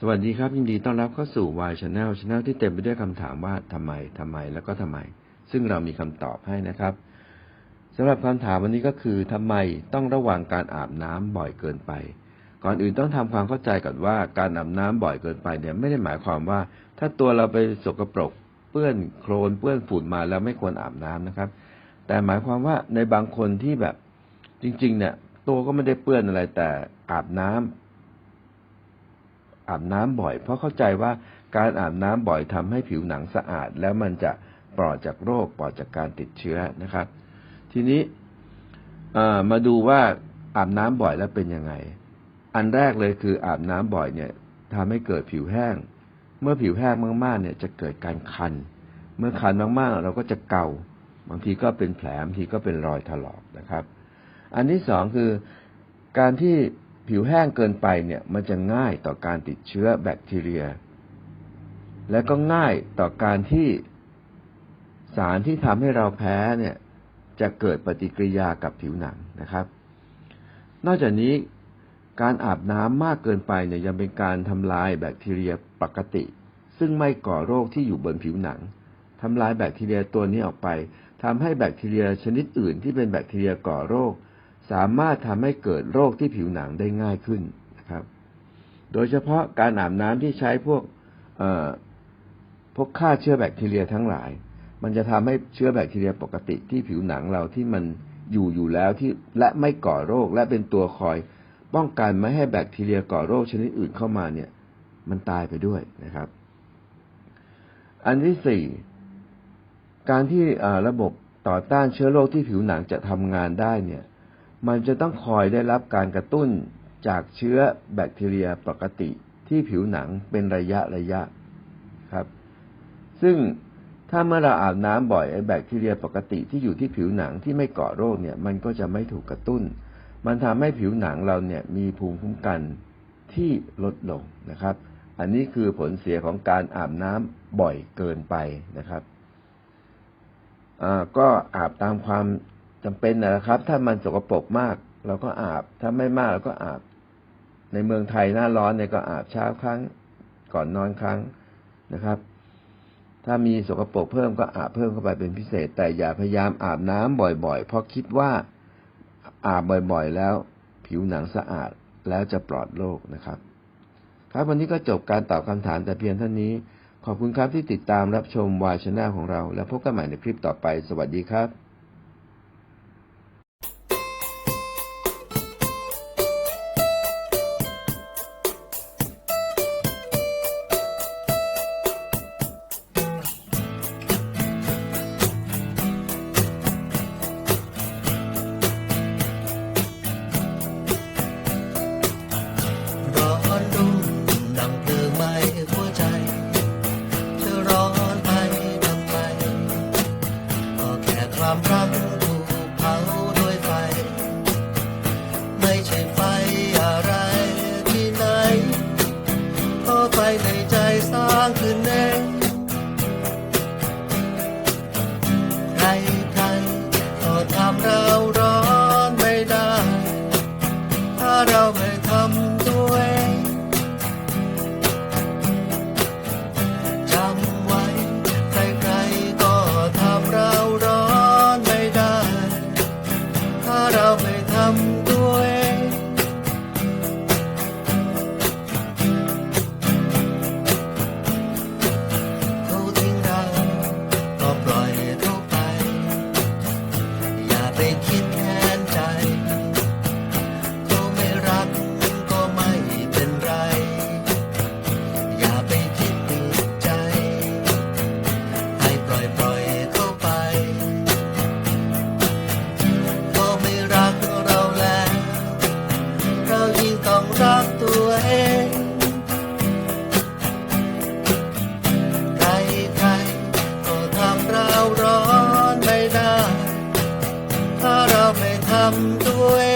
สวัสดีครับ ยินดีต้อนรับเข้าสู่ Y Channel Channel ที่เต็มไปด้วยคำถามว่าทำไมทำไมแล้วก็ทำไม ซึ่งเรามีคำตอบให้นะครับสำหรับคำถามวันนี้ก็คือทำไมต้องระวังการอาบน้ำบ่อยเกินไป ก่อนอื่นต้องทำความเข้าใจก่อนว่าการอาบน้ำบ่อยเกินไปเนี่ยไม่ได้หมายความว่า ถ้าตัวเราไปสกปรกเปื้อนโคลนเปื้อนฝุ่นมาแล้วไม่ควรอาบน้ำนะครับ แต่หมายความว่าในบางคนที่แบบจริงๆเนี่ยตัวก็ไม่ได้เปื้อนอะไรแต่อาบน้ำ อาบน้ำบ่อย เพราะเข้าใจว่าการอาบน้ำบ่อยทำให้ผิวหนังสะอาด แล้วมันจะปลอดจากโรคปลอดจากการติดเชื้อนะครับ ทีนี้มาดูว่าอาบน้ำบ่อยแล้วเป็นยังไง อันแรกเลยคืออาบน้ำบ่อยเนี่ยทำให้เกิดผิวแห้ง เมื่อผิวแห้งมากๆเนี่ยจะเกิดการคัน เมื่อคันมากๆ เราก็จะเกา บางทีก็เป็นแผลบางทีก็เป็นรอยถลอกนะครับ อันที่สองคือการที่ ผิวแห้งเกินไปเนี่ยมันจะง่ายต่อการติดเชื้อแบคทีเรีย และก็ง่ายต่อการที่สารที่ทำให้เราแพ้เนี่ยจะเกิดปฏิกิริยากับผิวหนังนะครับ นอกจากนี้การอาบน้ำมากเกินไปเนี่ยยังเป็นการทำลายแบคทีเรียปกติ ซึ่งไม่ก่อโรคที่อยู่บนผิวหนังทำลายแบคทีเรียตัวนี้ออกไปทำให้แบคทีเรียชนิดอื่นที่เป็นแบคทีเรียก่อโรค สามารถทำให้เกิดโรคที่ผิวหนังได้ง่ายขึ้นนะครับ โดยเฉพาะการอาบน้ำที่ใช้พวกเอ่อพวกฆ่าเชื้อแบคทีเรียทั้งหลาย มันจะทำให้เชื้อแบคทีเรียปกติที่ผิวหนังเราที่มันอยู่อยู่แล้วที่และไม่ก่อโรคและเป็นตัวคอยป้องกันไม่ให้แบคทีเรียก่อโรคชนิดอื่นเข้ามาเนี่ยมันตายไปด้วยนะครับ อันที่สี่การที่ระบบต่อต้านเชื้อโรคที่ผิวหนังจะทำงานได้เนี่ย มันจะต้องคอยได้รับการกระตุ้นจากเชื้อแบคทีเรียปกติที่ผิวหนังเป็นระยะระยะครับ ซึ่งถ้าเมื่อเราอาบน้ำบ่อยไอ้แบคทีเรียปกติที่อยู่ที่ผิวหนังที่ไม่ก่อโรคเนี่ย มันก็จะไม่ถูกกระตุ้น มันทำให้ผิวหนังเราเนี่ยมีภูมิคุ้มกันที่ลดลงนะครับ อันนี้คือผลเสียของการอาบน้ำบ่อยเกินไปนะครับอ่าก็อาบตามความ จำเป็นนะครับ ถ้ามันสกปรกมาก เราก็อาบ ถ้าไม่มากเราก็อาบ ในเมืองไทยหน้าร้อนเนี่ยก็อาบเช้าครั้ง ก่อนนอนครั้งนะครับ ถ้ามีสกปรกเพิ่มก็อาบเพิ่มเข้าไปเป็นพิเศษ แต่อย่าพยายามอาบน้ำบ่อยๆ เพราะคิดว่าอาบบ่อยๆ แล้ว ผิวหนังสะอาดแล้วจะปลอดโรคนะครับ ครับวันนี้ก็จบการตอบคำถามแต่เพียงเท่านี้ ขอบคุณครับที่ติดตามรับชมวายชนลของเรา แล้วพบกันใหม่ในคลิปต่อไป สวัสดีครับ ต้องรักตัวเอง ใครใครๆก็ทำเราร้อนไม่ได้ ถ้าเราไม่ทำตัวเอง